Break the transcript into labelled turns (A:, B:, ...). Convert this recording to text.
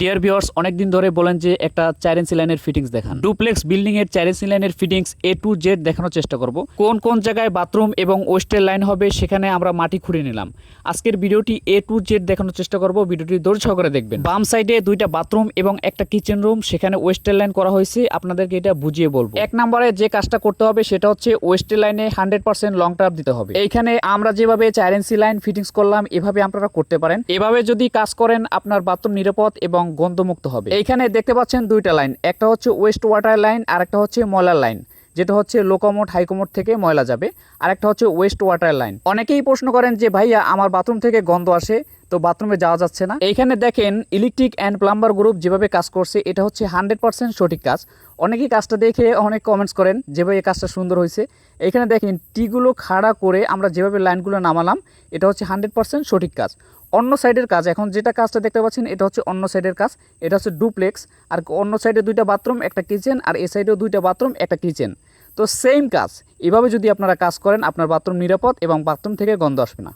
A: Dear viewers অনেকদিন ধরে বলেন যে একটা ইঞ্চি লাইনের ফিটিংস দেখান। ডুপ্লেক্স বিল্ডিং এর চার লাইনের ফিটিংস এ টু জেড দেখানোর চেষ্টা করব। কোন কোন জায়গায় বাথরুম এবং ওয়েস্টের লাইন হবে সেখানে আমরা মাটি খুঁড়ে নিলাম। আজকের ভিডিওটি এ টু জেড দেখানোর চেষ্টা করব। ভিডিওটি ধৈর্য সহকারে দেখবেন। বাম সাইডে দুইটা বাথরুম এবং একটা কিচেন রুম সেখানে ওয়েস্টের লাইন করা হয়েছে। আপনাদেরকে এটা বুঝিয়ে বলব। এক নম্বরে যে কাজটা করতে হবে সেটা হচ্ছে ওয়েস্টের লাইনে হান্ড্রেড পার্সেন্ট লং টার্ম দিতে হবে। এইখানে আমরা যেভাবে ইঞ্চি লাইন ফিটিংস করলাম, এভাবে আপনারা করতে পারেন। এভাবে যদি কাজ করেন, আপনার বাথরুম নিরাপদ এবং গন্ধমুক্ত হবে। এইখানে দেখতে পাচ্ছেন দুইটা লাইন, একটা হচ্ছে ওয়েস্ট ওয়াটার লাইন আর একটা হচ্ছে ময়লার লাইন, যেটা হচ্ছে লোকোমোট, হাইকোমোট থেকে ময়লা যাবে আর একটা হচ্ছে ওয়েস্ট ওয়াটার লাইন। অনেকেই প্রশ্ন করেন যে, ভাইয়া, আমার বাথরুম থেকে গন্ধ আসে, তো বাথরুমে যাওয়া যাচ্ছে না? এইখানে দেখেন, ইলেকট্রিক অ্যান্ড প্লাম্বার গ্রুপ যেভাবে কাজ করছে, এটা হচ্ছে হান্ড্রেড পার্সেন্ট সঠিক কাজ। অনেকেই কাজটা দেখে অনেক কমেন্টস করেন যেভাবে এই কাজটা সুন্দর হয়েছে। এখানে দেখেন, টিগুলো খাড়া করে আমরা যেভাবে লাইনগুলো নামালাম, এটা হচ্ছে হান্ড্রেড পার্সেন্ট সঠিক কাজ। অন্য সাইডের কাজ, এখন যেটা কাজটা দেখতে পাচ্ছেন, এটা হচ্ছে অন্য সাইডের কাজ, এটা হচ্ছে ডুপ্লেক্স, আর অন্য সাইডে দুইটা বাথরুম, একটা কিচেন, আর এ সাইডেও দুইটা বাথরুম, একটা কিচেন। তো সেম কাজ, এভাবে যদি আপনারা কাজ করেন, আপনার বাথরুম নিরাপদ এবং বাথরুম থেকে গন্ধ আসবে না।